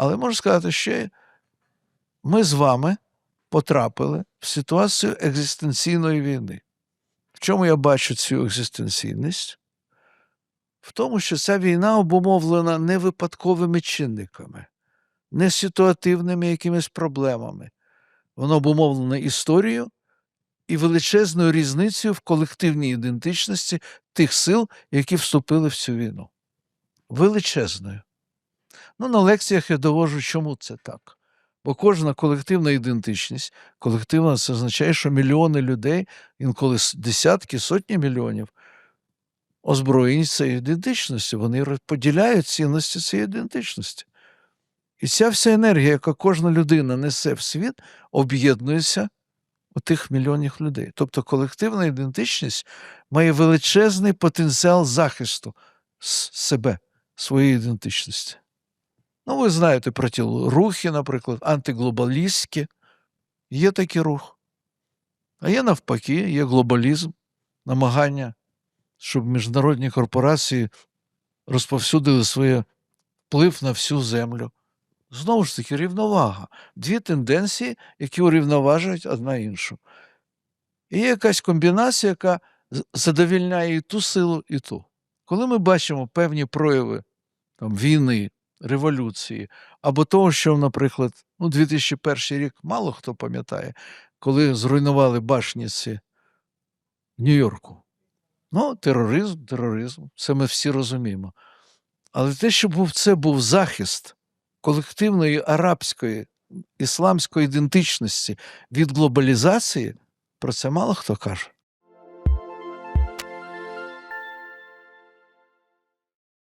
Але можу сказати, що ми з вами потрапили в ситуацію екзистенційної війни. В чому я бачу цю екзистенційність? В тому, що ця війна обумовлена не випадковими чинниками, не ситуативними якимись проблемами. Вона обумовлена історією і величезною різницею в колективній ідентичності тих сил, які вступили в цю війну. Величезною. Ну, на лекціях я довожу, чому це так. Бо кожна колективна ідентичність, колективна це означає, що мільйони людей, інколи десятки, сотні мільйонів, озброєні цією ідентичністю, вони поділяють цінності цієї ідентичності. І ця вся енергія, яка кожна людина несе в світ, об'єднується у тих мільйонів людей. Тобто колективна ідентичність має величезний потенціал захисту себе, своєї ідентичності. Ну, ви знаєте про ті рухи, наприклад, антиглобалістські. Є такий рух. А є навпаки, є глобалізм, намагання, щоб міжнародні корпорації розповсюдили своє вплив на всю землю. Знову ж таки, рівновага. Дві тенденції, які урівноважують одна іншу. І є якась комбінація, яка задовільняє і ту силу, і ту. Коли ми бачимо певні прояви там, війни, революції, або того, що, наприклад, ну, 2001 рік мало хто пам'ятає, коли зруйнували башніці в Нью-Йорку. Ну, тероризм, тероризм, це ми всі розуміємо. Але те, що був це був захист колективної арабської ісламської ідентичності від глобалізації, про це мало хто каже.